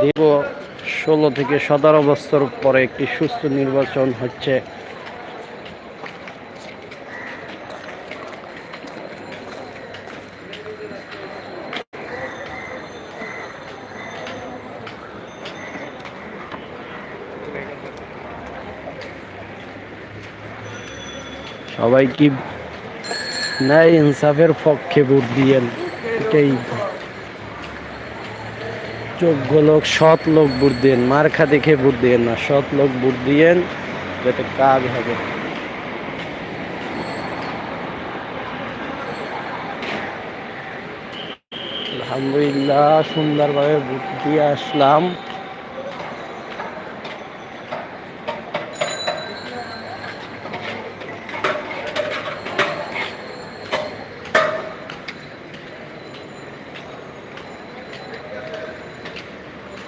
দীর্ঘ ষোলো থেকে সতেরো বছর পরে একটি সুস্থ নির্বাচন হচ্ছে। সবাই কি ন্যায় ইনসাফের পক্ষে ভোট দিয়েন? এটাই। যোগ্য লোক সৎ লোক বুট দিয়েন। মার্খা দেখে বুট দিয়েন না, সৎ লোক বুট দিয়েন যাতে কাজ হবে। আলহামদুলিল্লাহ, সুন্দরভাবে বুট দিয়ে আসলাম।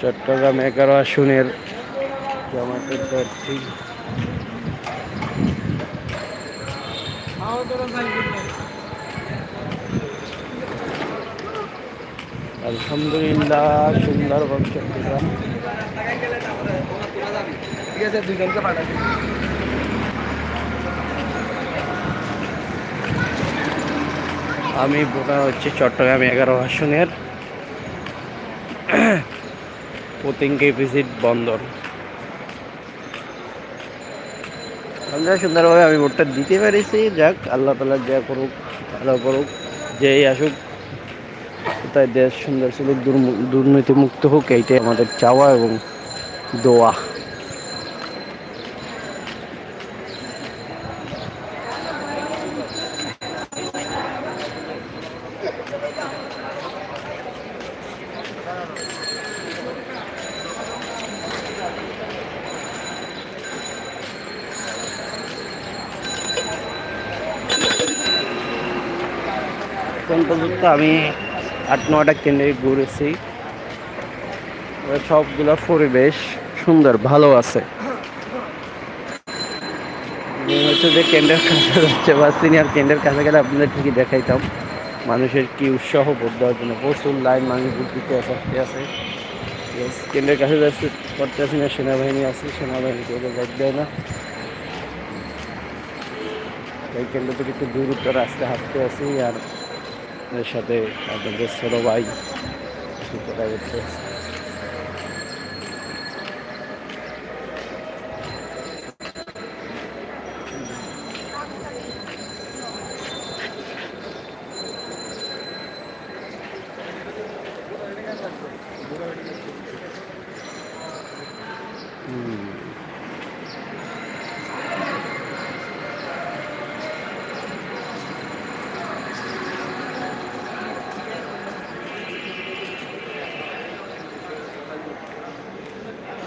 চট্টগ্রাম এগারো আসনের জামাতের প্রার্থী। আলহামদুলিল্লাহ সুন্দর চট্টগ্রাম। ঠিক আছে দুইজনকে পাঠাচ্ছি আমি ভোটার হচ্ছে চট্টগ্রাম এগারো আসনের। পতিঙ্গে ভিজিট বন্দর। আমরা সুন্দরভাবে আমি ভোটটা দিতে পেরেছি, যাক, আল্লাহ তালা যা করুক, ভালো করুক, যেই আসুক তাই দেশ সুন্দর ছিল দুর্নীতি মুক্ত হোক, এইটাই আমাদের চাওয়া এবং দোয়া। এখন পর্যন্ত আমি আট নটা কেন্দ্রে ঘুরেছি। সবগুলো পরিবেশ সুন্দর, ভালো আছে। হচ্ছে যে কেন্দ্রের কাছে যাচ্ছে বা সিনিয়র কেন্দ্রের কাছে গেলে আপনাদের ঠিকই দেখাইতাম। মানুষের কি উৎসাহ বোধ দেওয়ার জন্য প্রচুর লাইন মানুষ বুদ্ধিতে আসতে আছে কেন্দ্রের কাছে যাচ্ছে করতে আসি না, সেনাবাহিনী আছে, সেনাবাহিনী কেউ যাইতে দেয় না। এই কেন্দ্র থেকে একটু দূরত্ব, রাস্তায় হাঁটতে আসি আর এর সাথে আপনাদের ছোটো ভাই কথা বলতে